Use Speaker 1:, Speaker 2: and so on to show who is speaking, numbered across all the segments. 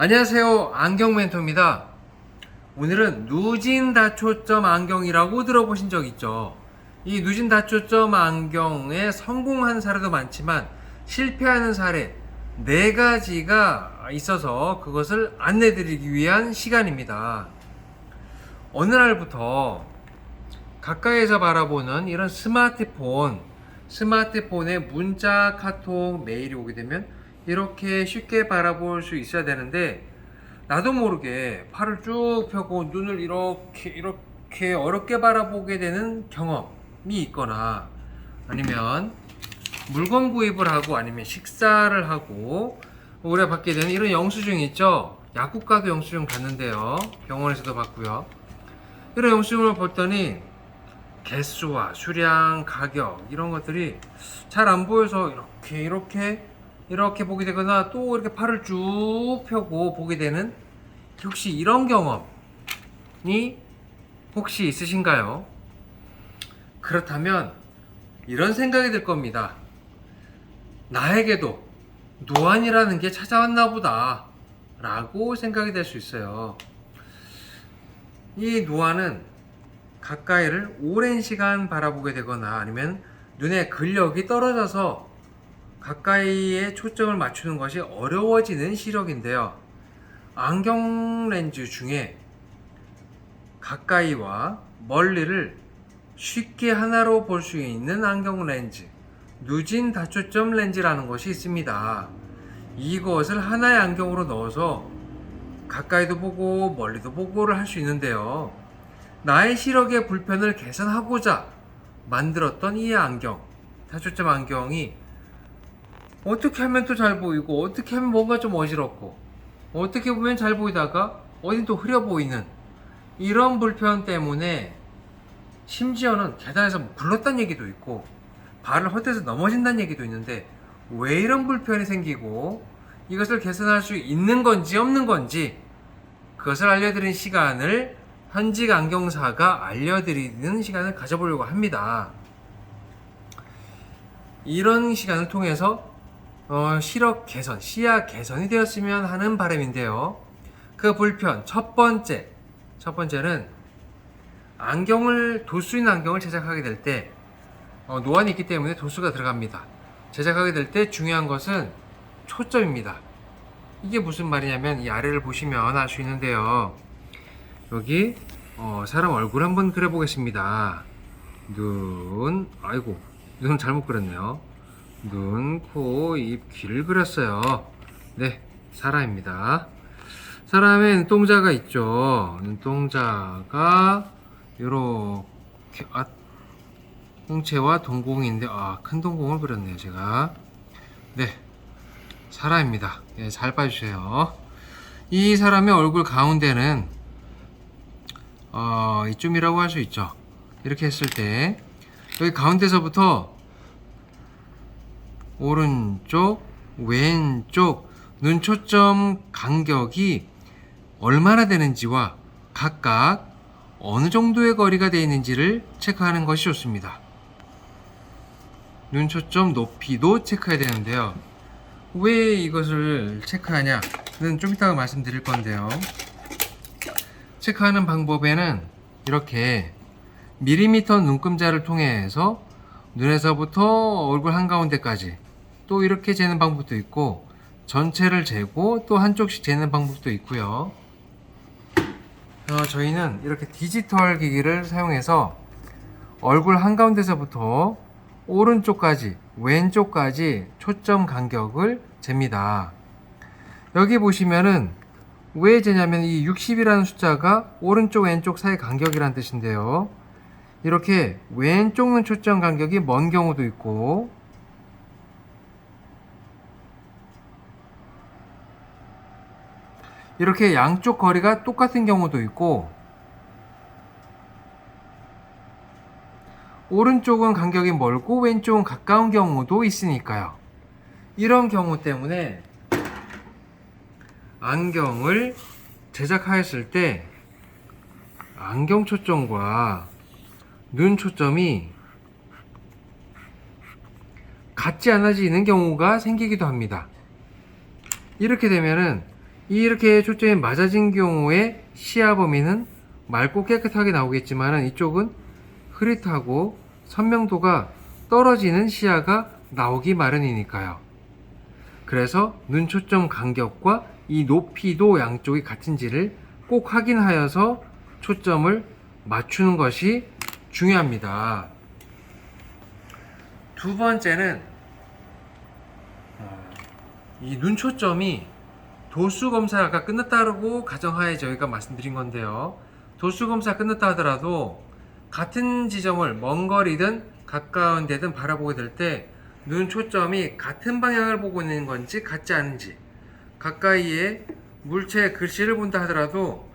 Speaker 1: 안녕하세요. 안경 멘토입니다. 오늘은 누진 다초점 안경이라고 들어보신 적 있죠? 이 누진 다초점 안경에 성공한 사례도 많지만 실패하는 사례 네 가지가 있어서 그것을 안내 드리기 위한 시간입니다. 어느 날부터 가까이에서 바라보는 이런 스마트폰, 스마트폰에 문자, 카톡, 메일이 오게 되면 이렇게 쉽게 바라볼 수 있어야 되는데 나도 모르게 팔을 쭉 펴고 눈을 이렇게 이렇게 어렵게 바라보게 되는 경험이 있거나 아니면 물건 구입을 하고 아니면 식사를 하고 우리가 받게 되는 이런 영수증 있죠? 약국 가도 영수증 받는데요. 병원에서도 받고요. 이런 영수증을 봤더니 개수와 수량, 가격 이런 것들이 잘 안 보여서 이렇게 이렇게 이렇게 보게 되거나 또 이렇게 팔을 쭉 펴고 보게 되는 혹시 이런 경험이 혹시 있으신가요? 그렇다면 이런 생각이 들 겁니다. 나에게도 노안이라는 게 찾아왔나 보다 라고 생각이 될 수 있어요. 이 노안은 가까이를 오랜 시간 바라보게 되거나 아니면 눈의 근력이 떨어져서 가까이에 초점을 맞추는 것이 어려워지는 시력인데요. 안경 렌즈 중에 가까이와 멀리를 쉽게 하나로 볼 수 있는 안경 렌즈, 누진 다초점 렌즈라는 것이 있습니다. 이것을 하나의 안경으로 넣어서 가까이도 보고 멀리도 보고를 할 수 있는데요. 나의 시력의 불편을 개선하고자 만들었던 이 안경, 다초점 안경이 어떻게 하면 또 잘 보이고 어떻게 하면 뭔가 좀 어지럽고 어떻게 보면 잘 보이다가 어딘 또 흐려 보이는 이런 불편 때문에 심지어는 계단에서 뭐 굴렀다는 얘기도 있고 발을 헛돼서 넘어진다는 얘기도 있는데 왜 이런 불편이 생기고 이것을 개선할 수 있는 건지 없는 건지 그것을 알려드리는 시간을 현직 안경사가 알려드리는 시간을 가져보려고 합니다. 이런 시간을 통해서 어, 시력 개선, 시야 개선이 되었으면 하는 바람인데요. 그 불편 첫 번째, 첫 번째는 안경을 도수 있는 안경을 제작하게 될때 어, 노안이 있기 때문에 도수가 들어갑니다. 제작하게 될 때 중요한 것은 초점입니다. 이게 무슨 말이냐면 이 아래를 보시면 알 수 있는데요. 여기 어, 사람 얼굴 한번 그려보겠습니다. 눈, 아이고 눈 잘못 그렸네요. 눈, 코, 입, 귀를 그렸어요. 네, 사람입니다. 사람의 눈동자가 있죠. 눈동자가 요렇게 아, 홍채와 동공인데 아, 큰 동공을 그렸네요, 제가. 네, 사람입니다. 예, 잘 봐주세요. 이 사람의 얼굴 가운데는 어, 이쯤이라고 할 수 있죠. 이렇게 했을 때 여기 가운데서부터 오른쪽, 왼쪽 눈 초점 간격이 얼마나 되는지와 각각 어느 정도의 거리가 되어 있는지를 체크하는 것이 좋습니다. 눈 초점 높이도 체크해야 되는데요. 왜 이것을 체크하냐는 좀 이따가 말씀드릴 건데요. 체크하는 방법에는 이렇게 밀리미터 눈금자를 통해서 눈에서부터 얼굴 한가운데까지 또 이렇게 재는 방법도 있고 전체를 재고 또 한쪽씩 재는 방법도 있고요. 어, 저희는 이렇게 디지털 기기를 사용해서 얼굴 한가운데서부터 오른쪽까지 왼쪽까지 초점 간격을 잽니다. 여기 보시면은 왜 재냐면 이 60이라는 숫자가 오른쪽 왼쪽 사이 간격이란 뜻인데요. 이렇게 왼쪽 눈 초점 간격이 먼 경우도 있고 이렇게 양쪽 거리가 똑같은 경우도 있고 오른쪽은 간격이 멀고 왼쪽은 가까운 경우도 있으니까요. 이런 경우 때문에 안경을 제작하였을 때 안경 초점과 눈 초점이 같지 않아지는 경우가 생기기도 합니다. 이렇게 되면은 이렇게 초점이 맞아진 경우에 시야 범위는 맑고 깨끗하게 나오겠지만 이쪽은 흐릿하고 선명도가 떨어지는 시야가 나오기 마련이니까요. 그래서 눈 초점 간격과 이 높이도 양쪽이 같은지를 꼭 확인하여서 초점을 맞추는 것이 중요합니다. 두 번째는 어, 이눈 초점이 도수 검사가 끝났다고 가정하에 저희가 말씀드린 건데요. 도수 검사 끝났다 하더라도 같은 지점을 먼 거리든 가까운 데든 바라보게 될 때 눈 초점이 같은 방향을 보고 있는 건지 같지 않은지 가까이에 물체 글씨를 본다 하더라도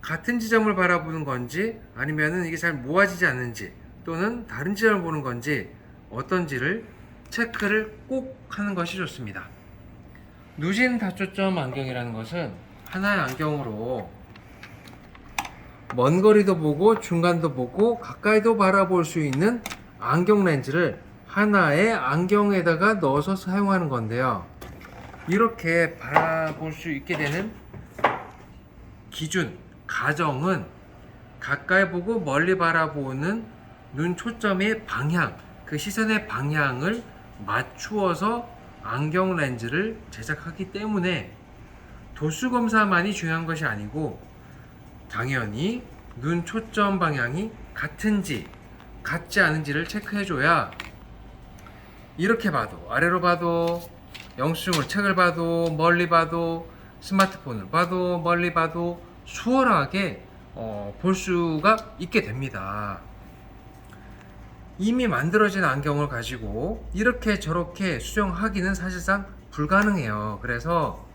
Speaker 1: 같은 지점을 바라보는 건지 아니면은 이게 잘 모아지지 않는지 또는 다른 지점을 보는 건지 어떤지를 체크를 꼭 하는 것이 좋습니다. 누진 다초점 안경이라는 것은 하나의 안경으로 먼 거리도 보고 중간도 보고 가까이도 바라볼 수 있는 안경 렌즈를 하나의 안경에다가 넣어서 사용하는 건데요. 이렇게 바라볼 수 있게 되는 기준, 가정은 가까이 보고 멀리 바라보는 눈 초점의 방향, 그 시선의 방향을 맞추어서 안경 렌즈를 제작하기 때문에 도수 검사만이 중요한 것이 아니고 당연히 눈 초점 방향이 같은지 같지 않은지를 체크해줘야 이렇게 봐도 아래로 봐도 영수증으로 책을 봐도 멀리 봐도 스마트폰을 봐도 멀리 봐도 수월하게 어, 볼 수가 있게 됩니다. 이미 만들어진 안경을 가지고 이렇게 저렇게 수정하기는 사실상 불가능해요. 그래서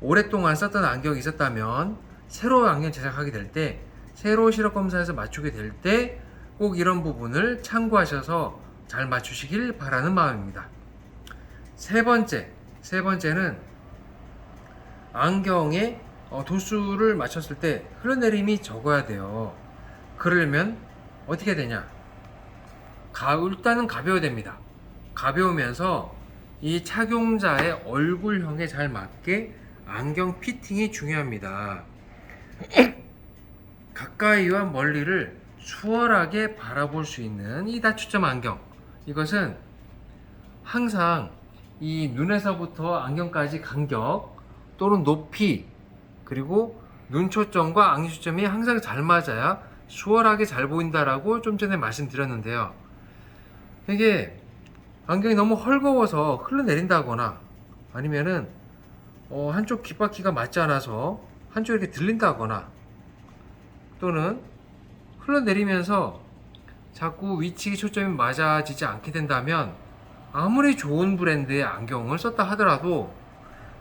Speaker 1: 오랫동안 썼던 안경이 있었다면 새로 안경 제작하게 될 때 새로 시력 검사에서 맞추게 될 때 꼭 이런 부분을 참고하셔서 잘 맞추시길 바라는 마음입니다. 세 번째, 세 번째는 안경의 어, 도수를 맞췄을 때 흘러내림이 적어야 돼요. 그러려면 어떻게 되냐? 가, 일단은 가벼워야 됩니다. 가벼우면서 이 착용자의 얼굴형에 잘 맞게 안경 피팅이 중요합니다. 가까이와 멀리를 수월하게 바라볼 수 있는 이 다초점 안경. 이것은 항상 이 눈에서부터 안경까지 간격 또는 높이 그리고 눈 초점과 안경 초점이 항상 잘 맞아야 수월하게 잘 보인다라고 좀 전에 말씀드렸는데요. 이게 안경이 너무 헐거워서 흘러내린다거나 아니면은 어, 한쪽 귓바퀴가 맞지 않아서 한쪽이 이렇게 들린다거나 또는 흘러내리면서 자꾸 위치 초점이 맞아지지 않게 된다면 아무리 좋은 브랜드의 안경을 썼다 하더라도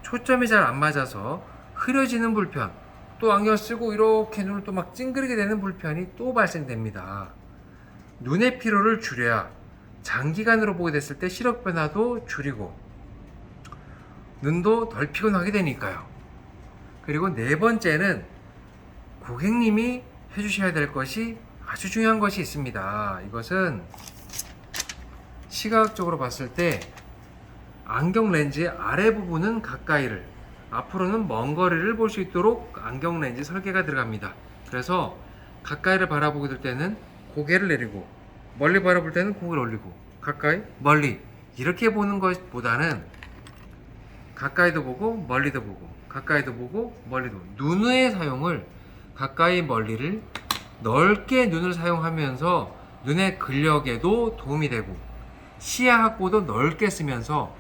Speaker 1: 초점이 잘 안 맞아서 흐려지는 불편 또 안경 쓰고 이렇게 눈을 또 막 찡그리게 되는 불편이 또 발생됩니다. 눈의 피로를 줄여야 장기간으로 보게 됐을 때 시력 변화도 줄이고 눈도 덜 피곤하게 되니까요. 그리고 네 번째는 고객님이 해주셔야 될 것이 아주 중요한 것이 있습니다. 이것은 시각적으로 봤을 때 안경 렌즈의 아래 부분은 가까이를 앞으로는 먼 거리를 볼 수 있도록 안경 렌즈 설계가 들어갑니다. 그래서 가까이를 바라보게 될 때는 고개를 내리고 멀리 바라볼 때는 고개를 올리고 가까이 멀리 이렇게 보는 것보다는 가까이도 보고 멀리도 보고 가까이도 보고 멀리도. 눈의 사용을 가까이 멀리를 넓게 눈을 사용하면서 눈의 근력에도 도움이 되고 시야 확보도 넓게 쓰면서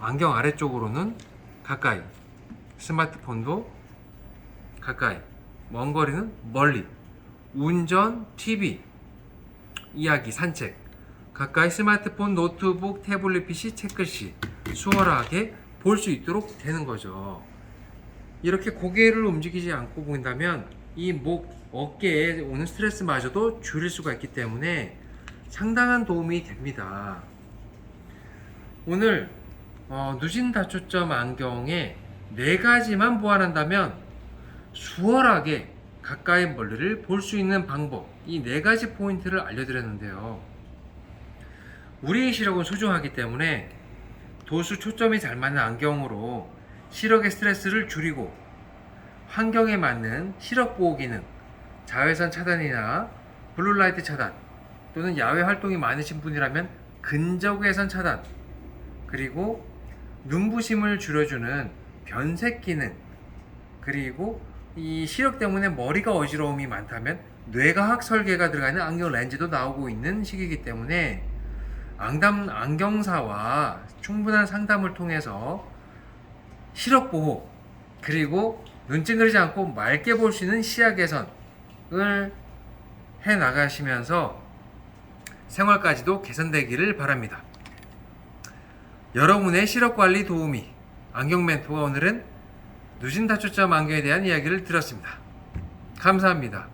Speaker 1: 안경 아래쪽으로는 가까이 스마트폰도 가까이 먼 거리는 멀리 운전, TV, 이야기, 산책 가까이 스마트폰, 노트북, 태블릿 PC, 책글씨 수월하게 볼 수 있도록 되는 거죠. 이렇게 고개를 움직이지 않고 본다면 이 목, 어깨에 오는 스트레스마저도 줄일 수가 있기 때문에 상당한 도움이 됩니다. 오늘 어, 누진 다초점 안경에 네 가지만 보완한다면 수월하게 가까이 멀리를 볼 수 있는 방법 이 네 가지 포인트를 알려드렸는데요. 우리의 시력은 소중하기 때문에 도수 초점이 잘 맞는 안경으로 시력의 스트레스를 줄이고 환경에 맞는 시력 보호 기능, 자외선 차단이나 블루라이트 차단, 또는 야외 활동이 많으신 분이라면 근적외선 차단, 그리고 눈부심을 줄여주는 변색 기능, 그리고 이 시력 때문에 머리가 어지러움이 많다면 뇌과학 설계가 들어가 있는 안경 렌즈도 나오고 있는 시기이기 때문에 안담 안경사와 충분한 상담을 통해서 시력 보호 그리고 눈 찡그리지 않고 맑게 볼 수 있는 시야 개선을 해 나가시면서 생활까지도 개선되기를 바랍니다. 여러분의 시력 관리 도우미 안경 멘토가 오늘은 누진 다초점 안경에 대한 이야기를 들었습니다. 감사합니다.